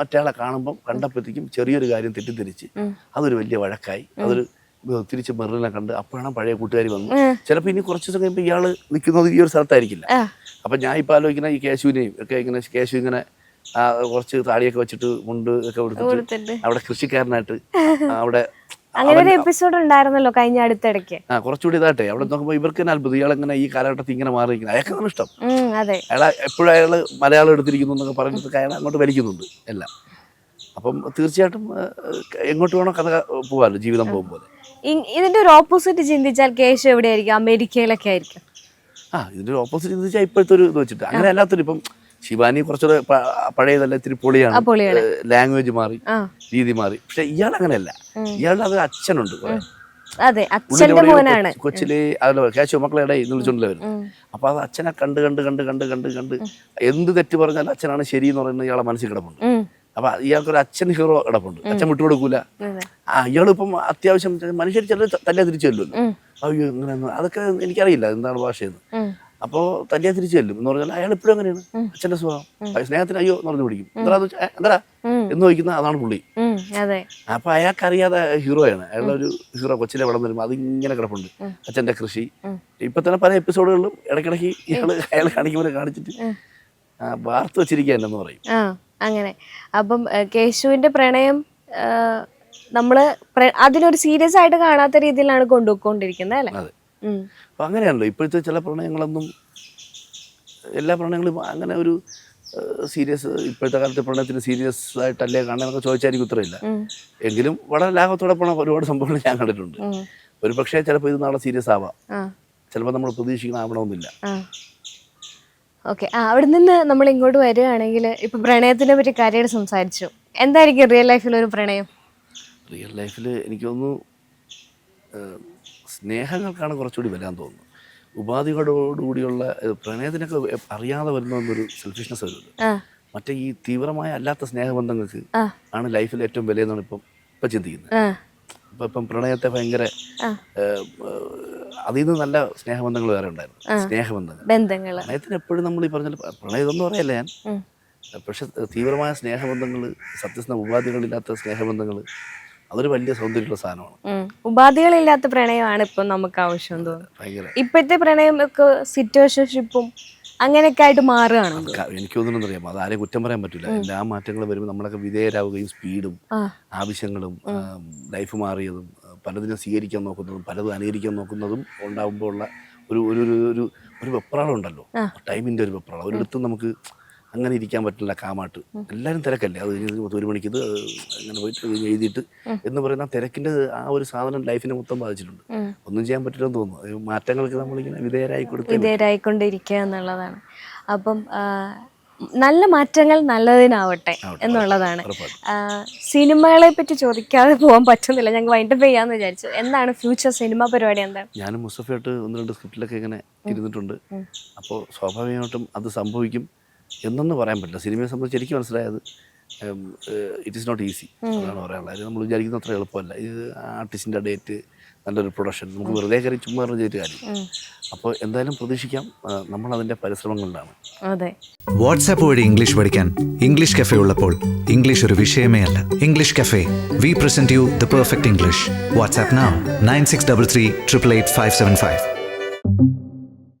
മറ്റയാളെ കാണുമ്പം കണ്ടപ്പോഴത്തേക്കും ചെറിയൊരു കാര്യം തെറ്റിദ്ധരിച്ച്. അതൊരു വലിയ വഴക്കായി. അതൊരു തിരിച്ച് മെറിനെ കണ്ട് അപ്പോഴാണ് പഴയ കൂട്ടുകാരി വന്നു. ചിലപ്പോൾ ഇനി കുറച്ച് ദിവസം കഴിയുമ്പോൾ ഇയാൾ നിൽക്കുന്നത് ഈ ഒരു സ്ഥലത്തായിരിക്കില്ല. അപ്പം ഞാൻ ഇപ്പോൾ ആലോചിക്കുന്ന ഈ കേശുവിനെയും ഒക്കെ ഇങ്ങനെ കേശു ഇങ്ങനെ കുറച്ച് താടിയൊക്കെ വെച്ചിട്ട് മുണ്ട് ഒക്കെ. കൊടുത്തിട്ട് അവിടെ കൃഷിക്കാരനായിട്ട് അവിടെ അങ്ങനെ ഒരു എപ്പിസോഡ് ഉണ്ടായിരുന്നല്ലോ കഴിഞ്ഞ അടുത്തിടയ്ക്ക്. ആ കുറച്ചുകൂടി ഇതാട്ടെ. അവിടെ നോക്കുമ്പോൾ ഇവർക്ക് തന്നെ അത്ഭുതം. ഇയാളെങ്ങനെ ഈ കാലഘട്ടത്തിൽ ഇങ്ങനെ മാറിയിരിക്കുന്നത് അയാൾക്കാണ് ഇഷ്ടം. ഉം, അതെ. അയാൾ എപ്പോഴും അയാൾ മലയാളം എടുത്തിരിക്കുന്നു എന്നൊക്കെ പറഞ്ഞിട്ട് അയാൾ അങ്ങോട്ട് വലിക്കുന്നുണ്ട് എല്ലാം. അപ്പം തീർച്ചയായിട്ടും എങ്ങോട്ട് വേണോ കഥ പോകാമല്ലോ ജീവിതം പോകുമ്പോൾ. ഇതിന്റെ ഒരു ഓപ്പോസിറ്റ് ചിന്തിച്ചാൽ കേശു എവിടെയായിരിക്കും? അമേരിക്കയിലൊക്കെ ആയിരിക്കും. ആ ഇതിന്റെ ഓപ്പോസിറ്റ് ചിന്തിച്ചാൽ ഇപ്പോഴത്തെ ഒരു ഇത് വെച്ചിട്ട്. അങ്ങനെ അല്ലാത്തൊരു ഇപ്പം ശിവാനി കുറച്ചുകൂടെ പഴയതല്ല ഇത്തിരി പൊളിയാണ്. ലാംഗ്വേജ് മാറി രീതി മാറി. പക്ഷെ ഇയാൾ അങ്ങനെയല്ല ഇയാളുടെ അത് അച്ഛനുണ്ട്. അതെ അച്ഛന്റെ മോനാണ്. കൊച്ച് കൊച്ചിലെ അതല്ല കേശവ മക്കളെ ഇടയിൽ വിളിച്ചോണ്ടല്ലേ വരും അപ്പൊ അത് അച്ഛനെ കണ്ട് കണ്ട് കണ്ട് കണ്ട് കണ്ട് കണ്ട് എന്ത് തെറ്റ് പറഞ്ഞാലും അച്ഛനാണ് ശരി എന്ന് പറയുന്നത് ഇയാളെ മനസ്സിൽ കിടപ്പുണ്ട്. അപ്പൊ ഇയാൾക്കൊരു അച്ഛൻ ഹീറോ കിടപ്പുണ്ട്. അച്ഛൻ വിട്ടുകൊടുക്കൂല. ആ ഇയാളിപ്പം അത്യാവശ്യം മനുഷ്യർ ചിലർ തല്ലേ തിരിച്ചു ചെല്ലുമല്ലോ അയ്യോ ഇങ്ങനെ അതൊക്കെ എനിക്കറിയില്ല എന്താണ് ഭാഷയെന്ന്. അപ്പോൾ തല്ലിയാ തിരിച്ചു ചെല്ലും എന്ന് പറഞ്ഞാൽ അയാൾ എപ്പോഴും അങ്ങനെയാണ്. അച്ഛന്റെ സ്വഭാവം. സ്നേഹത്തിന് അയ്യോ എന്ന് പറഞ്ഞു പിടിക്കും. എന്താ എന്താ. എന്ന് ചോദിക്കുന്ന അതാണ് പുള്ളി. അപ്പൊ അയാൾക്ക് അപ്പൊ അയാൾക്കറിയാതെ ഹീറോയാണ് അയാളുടെ ഒരു ഹീറോ കൊച്ചിലെ വളർന്നു വരുമ്പോൾ അതിങ്ങനെ കിടപ്പുണ്ട്. അച്ഛന്റെ കൃഷി. ഇപ്പൊ തന്നെ പല എപ്പിസോഡുകളിലും ഇടയ്ക്കിടയ്ക്ക് ഇയാൾ അയാൾ കാണിക്കുമ്പോൾ കാണിച്ചിട്ട് വാർത്ത വെച്ചിരിക്കുക എന്നു പറയും. അങ്ങനെ. അപ്പം കേശുവിന്റെ പ്രണയം നമ്മൾ അതിനൊരു സീരിയസ് ആയിട്ട് കാണാത്ത രീതിയിലാണ് കൊണ്ടുപോയിക്കൊണ്ടിരിക്കുന്നത് അല്ലെ? അതെ അപ്പൊ അങ്ങനെയാണല്ലോ. ഇപ്പോഴത്തെ ചില പ്രണയങ്ങളൊന്നും എല്ലാ പ്രണയങ്ങളും അങ്ങനെ ഒരു സീരിയസ് ഇപ്പോഴത്തെ കാലത്തെ പ്രണയത്തിന് സീരിയസ് ആയിട്ടല്ലേ കാണാനൊക്കെ ചോദിച്ചാൽ എനിക്ക് ഉത്തരമില്ല എങ്കിലും വളരെ ലാഭത്തോടെ പോണ ഒരുപാട് സംഭവങ്ങൾ ഞാൻ കണ്ടിട്ടുണ്ട്. ഒരു പക്ഷേ ചിലപ്പോൾ ഇത് നാളെ സീരിയസ് ആവാം. ചിലപ്പോൾ നമ്മൾ പ്രതീക്ഷിക്കുന്ന ആവണമെന്നില്ല. ഓക്കെ. ആ അവിടെ നിന്ന് നമ്മൾ ഇങ്ങോട്ട് വരികയാണെങ്കിൽ ഇപ്പൊ പ്രണയത്തിനെ പറ്റി കാര്യമായിട്ട് സംസാരിച്ചു. എന്തായിരിക്കും റിയൽ ലൈഫിൽ ഒരു പ്രണയം? റിയൽ ലൈഫിൽ എനിക്ക് തോന്നുന്നു ഏഹ്, സ്നേഹങ്ങൾക്കാണ് കുറച്ചുകൂടി വരാൻ തോന്നുന്നത്. ഉപാധികളോടുകൂടിയുള്ള പ്രണയത്തിനൊക്കെ അറിയാതെ വരുന്ന ഒരു സെൽഫിഷ്നെസ് വരുന്നത്. മറ്റേ ഈ തീവ്രമായ അല്ലാത്ത സ്നേഹബന്ധങ്ങൾക്ക് ആണ് ലൈഫിൽ ഏറ്റവും വിലയെന്നാണ് ഇപ്പം ഇപ്പം ചിന്തിക്കുന്നത്. ഇപ്പം ഇപ്പം പ്രണയത്തെ ഭയങ്കര അതിൽ നിന്ന് നല്ല സ്നേഹബന്ധങ്ങൾ വേറെ ഉണ്ടായിരുന്നു. സ്നേഹബന്ധങ്ങൾ. പ്രണയത്തിന് എപ്പോഴും നമ്മൾ ഈ പറഞ്ഞ പ്രണയം ഇതൊന്നും പറയല്ല ഞാൻ. പക്ഷെ തീവ്രമായ സ്നേഹബന്ധങ്ങൾ സത്യസ്ന ഉപാധികളില്ലാത്ത സ്നേഹബന്ധങ്ങൾ അതൊരു വലിയ സൗന്ദര്യമുള്ള സാധനമാണ്. ഉപാധികളില്ലാത്ത പ്രണയമാണ് ഇപ്പം നമുക്ക് ആവശ്യം തോന്നുന്നത്. തോന്നുന്നു ഇപ്പോഴത്തെ പ്രണയം ഒക്കെ സിറ്റുവേഷൻഷിപ്പും അങ്ങനെയൊക്കെ ആയിട്ട് മാറുകയാണ്. തോന്നുന്നു അറിയാം അത് ആരെയും കുറ്റം പറയാൻ പറ്റില്ല എല്ലാ മാറ്റങ്ങളും വരുമ്പോൾ നമ്മളൊക്കെ വിധേയരാവുകയും സ്പീഡും ആവശ്യങ്ങളും ലൈഫ് മാറിയതും പലതിനെ സ്വീകരിക്കാൻ നോക്കുന്നതും പലതും അനുകരിക്കാൻ നോക്കുന്നതും ഉണ്ടാകുമ്പോൾ ഉള്ള ഒരു ഒരു ഒരു ഒരു ഒരു വെപ്രാളം ഉണ്ടല്ലോ. ടൈമിന്റെ ഒരു വെപ്രാളം. ഒരിടത്തും നമുക്ക് അങ്ങനെ ഇരിക്കാൻ പറ്റില്ല കാമാട്ട്. എല്ലാവരും തിരക്കല്ലേ? അത് കഴിഞ്ഞ് ഒരു മണിക്കത് അങ്ങനെ പോയിട്ട് എഴുതിയിട്ട് എന്ന് പറയുന്ന തിരക്കിന്റെ തിരക്കിന്റെ ആ ഒരു സാധനം ലൈഫിനെ മൊത്തം ബാധിച്ചിട്ടുണ്ട്. ഒന്നും ചെയ്യാൻ പറ്റില്ലെന്ന് തോന്നുന്നു. മാറ്റങ്ങൾക്ക് നമ്മളിങ്ങനെ വിധേയരായി കൊടുത്ത് വിധേയരായിക്കൊണ്ടിരിക്കുക എന്നുള്ളതാണ്. അപ്പം നല്ല മാറ്റങ്ങൾ നല്ലതിനാവട്ടെ എന്നുള്ളതാണ്. സിനിമകളെ പറ്റി ചോദിക്കാതെ പോകാൻ പറ്റുന്നില്ല. ഞങ്ങൾ വൈൻഡപ്പ് ചെയ്യാന്ന് വിചാരിച്ചു. എന്താണ് ഫ്യൂച്ചർ സിനിമ പരിപാടി എന്താണ്? ഞാനും മുസഫയായിട്ട് ഒന്ന് രണ്ട് സ്ക്രിപ്റ്റിലൊക്കെ ഇങ്ങനെ ഇരുന്നിട്ടുണ്ട്. അപ്പോൾ സ്വാഭാവികമായിട്ടും അത് സംഭവിക്കും. എന്നൊന്നും പറയാൻ പറ്റില്ല. സിനിമയെ സംബന്ധിച്ച് എനിക്ക് മനസ്സിലായത് ഇറ്റ് ഈസ് നോട്ട് ഈസി എന്നാണ് പറയാനുള്ളത്. നമ്മൾ വിചാരിക്കുന്ന അത്ര എളുപ്പമല്ല. ഇത് ആർട്ടിസ്റ്റിന്റെ ഡേറ്റ് നല്ലൊരു പ്രൊഡക്ഷൻ നമുക്ക് വെറുതെ കയറി ചുമ്മാ ചെയ്തിട്ട് കാര്യം. അപ്പോൾ എന്തായാലും പ്രതീക്ഷിക്കാം നമ്മൾ നമ്മളതിന്റെ പരിശ്രമങ്ങളിലാണ്. അതെ. വാട്സാപ്പ് വഴി ഇംഗ്ലീഷ് പഠിക്കാൻ ഇംഗ്ലീഷ് കഫേ ഉള്ളപ്പോൾ ഇംഗ്ലീഷ് ഒരു വിഷയമേ അല്ല. English cafe we present you the perfect English WhatsApp nine six double three triple eight five seven five